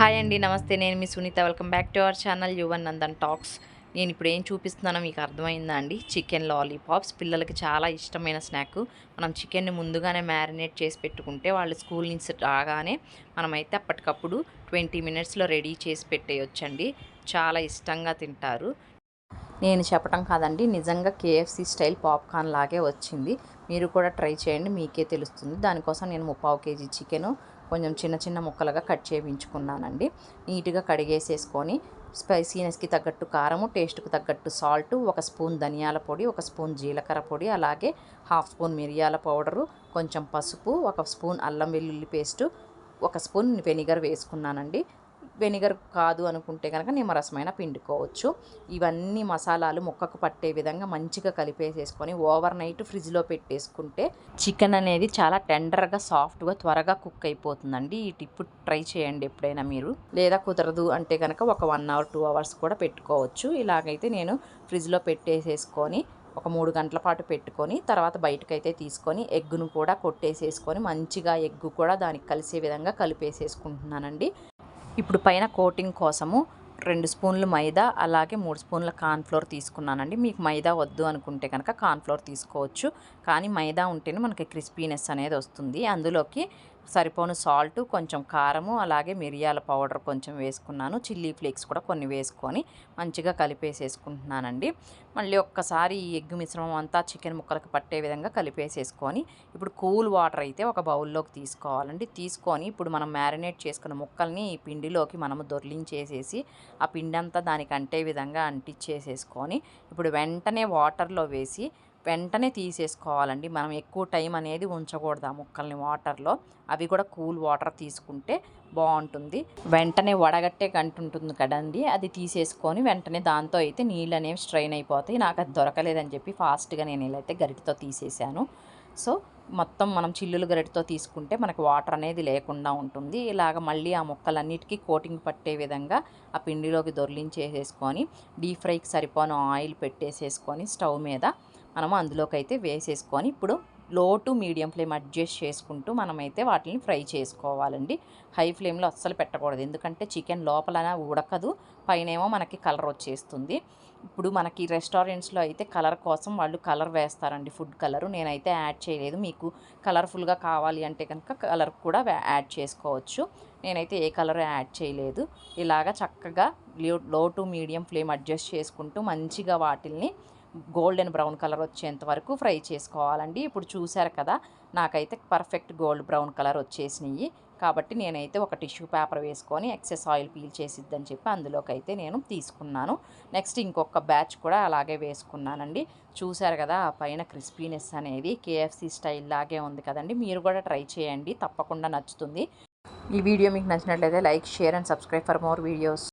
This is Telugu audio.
హాయ్ అండి నమస్తే. నేను మీ Sunitha. Welcome back to our channel Yuvan Nandan talks. నేను ఇప్పుడు ఏం చూపిస్తున్నానో మీకు అర్థమైందా అండి? Chicken lollipops. పిల్లలకి చాలా ఇష్టమైన స్నాక్. మనం చికెన్ని ముందుగానే మ్యారినేట్ చేసి పెట్టుకుంటే వాళ్ళు స్కూల్ నుంచి రాగానే మనమైతే అప్పటికప్పుడు ట్వంటీ మినిట్స్లో రెడీ చేసి పెట్టేయొచ్చండి. చాలా ఇష్టంగా తింటారు. నేను చెప్పడం కాదండి నిజంగా కేఎఫ్సి స్టైల్ పాప్కార్న్ లాగే వచ్చింది. మీరు కూడా ట్రై చేయండి మీకే తెలుస్తుంది. దానికోసం నేను ముప్పావు కేజీ చికెను కొంచెం చిన్న చిన్న ముక్కలుగా కట్ చేయించుకున్నానండి. నీట్గా కడిగేసేసుకొని స్పైసీనెస్కి తగ్గట్టు కారము టేస్ట్కి తగ్గట్టు సాల్ట్ ఒక స్పూన్ ధనియాల పొడి ఒక స్పూన్ జీలకర్ర పొడి అలాగే హాఫ్ స్పూన్ మిరియాల పౌడరు కొంచెం పసుపు ఒక స్పూన్ అల్లం వెల్లుల్లి పేస్టు ఒక స్పూన్ వెనిగర్ వేసుకున్నానండి. వెనిగర్ కాదు అనుకుంటే కనుక నిమ్మరసమైన పిండుకోవచ్చు. ఇవన్నీ మసాలాలు ముక్కకు పట్టే విధంగా మంచిగా కలిపేసేసుకొని ఓవర్ నైట్ ఫ్రిడ్జ్లో పెట్టేసుకుంటే చికెన్ అనేది చాలా టెండర్గా సాఫ్ట్గా త్వరగా కుక్ అయిపోతుందండి. ఈ టిప్ ట్రై చేయండి ఎప్పుడైనా మీరు. లేదా కుదరదు అంటే కనుక ఒక వన్ అవర్ టూ అవర్స్ కూడా పెట్టుకోవచ్చు. ఇలాగైతే నేను ఫ్రిడ్జ్లో పెట్టేసేసుకొని ఒక మూడు గంటల పాటు పెట్టుకొని తర్వాత బయటకైతే తీసుకొని ఎగ్గును కూడా కొట్టేసేసుకొని మంచిగా ఎగ్గు కూడా దానికి కలిసే విధంగా కలిపేసేసుకుంటున్నానండి. ఇప్పుడు పైన కోటింగ్ కోసము రెండు స్పూన్లు మైదా అలాగే మూడు స్పూన్ల కార్న్ఫ్లోర్ తీసుకున్నానండి. మీకు మైదా వద్దు అనుకుంటే కనుక కార్న్ఫ్లోర్ తీసుకోవచ్చు. కానీ మైదా ఉంటేనే మనకి క్రిస్పీనెస్ అనేది వస్తుంది. అందులోకి సరిపోను సాల్ట్ కొంచెం కారము అలాగే మిరియాల పౌడర్ కొంచెం వేసుకున్నాను. చిల్లీ ఫ్లేక్స్ కూడా కొన్ని వేసుకొని మంచిగా కలిపేసేసుకుంటున్నానండి. మళ్ళీ ఒక్కసారి ఈ ఎగ్ మిశ్రమం అంతా చికెన్ ముక్కలకు పట్టే విధంగా కలిపేసేసుకొని ఇప్పుడు కూల్ వాటర్ అయితే ఒక బౌల్లోకి తీసుకోవాలండి. తీసుకొని ఇప్పుడు మనం మ్యారినేట్ చేసుకున్న ముక్కల్ని ఈ పిండిలోకి మనము దొర్లించేసేసి ఆ పిండి అంతా దానికి అంటే విధంగా అంటించేసేసుకొని ఇప్పుడు వెంటనే వాటర్లో వేసి వెంటనే తీసేసుకోవాలండి. మనం ఎక్కువ టైం అనేది ఉంచకూడదు ఆ ముక్కల్ని వాటర్లో. అవి కూడా కూల్ వాటర్ తీసుకుంటే బాగుంటుంది. వెంటనే వడగట్టే గంట ఉంటుంది కదండి. అది తీసేసుకొని వెంటనే దాంతో అయితే నీళ్ళు అనేవి స్ట్రైన్ అయిపోతాయి. నాకు అది దొరకలేదని చెప్పి ఫాస్ట్గా నేను ఇలా అయితే గరిటతో తీసేసాను. సో మొత్తం మనం చిల్లులు గరిటతో తీసుకుంటే మనకు వాటర్ అనేది లేకుండా ఉంటుంది. ఇలాగ మళ్ళీ ఆ ముక్కలన్నిటికీ కోటింగ్ పట్టే విధంగా ఆ పిండిలోకి దొర్లించేసేసుకొని డీప్ ఫ్రైకి సరిపోను ఆయిల్ పెట్టేసేసుకొని స్టవ్ మీద మనము అందులోకి అయితే వేసేసుకొని ఇప్పుడు లో టు మీడియం ఫ్లేమ్ అడ్జస్ట్ చేసుకుంటూ మనమైతే వాటిని ఫ్రై చేసుకోవాలండి. హై ఫ్లేమ్లో అస్సలు పెట్టకూడదు. ఎందుకంటే చికెన్ లోపల ఉడకదు. పైనేమో మనకి కలర్ వచ్చేస్తుంది. ఇప్పుడు మనకి రెస్టారెంట్స్లో అయితే కలర్ కోసం వాళ్ళు కలర్ వేస్తారండి ఫుడ్ కలరు. నేనైతే యాడ్ చేయలేదు. మీకు కలర్ఫుల్గా కావాలి అంటే కనుక కలర్ కూడా యాడ్ చేసుకోవచ్చు. నేనైతే ఏ కలర్ యాడ్ చేయలేదు. ఇలాగ చక్కగా లో టు మీడియం ఫ్లేమ్ అడ్జస్ట్ చేసుకుంటూ మంచిగా వాటిల్ని గోల్డెన్ బ్రౌన్ కలర్ వచ్చేంత వరకు ఫ్రై చేసుకోవాలండి. ఇప్పుడు చూసారు కదా నాకైతే పర్ఫెక్ట్ గోల్డ్ బ్రౌన్ కలర్ వచ్చేసినాయి. కాబట్టి నేనైతే ఒక టిష్యూ పేపర్ వేసుకొని ఎక్సెస్ ఆయిల్ పీల్ చేసిద్దని చెప్పి అందులోకి అయితే నేను తీసుకున్నాను. నెక్స్ట్ ఇంకొక బ్యాచ్ కూడా అలాగే వేసుకున్నానండి. చూసారు కదా ఆ పైన క్రిస్పీనెస్ అనేది కేఎఫ్సి స్టైల్ లాగే ఉంది కదండి. మీరు కూడా ట్రై చేయండి తప్పకుండా నచ్చుతుంది. ఈ వీడియో మీకు నచ్చినట్లయితే like share and subscribe for more videos.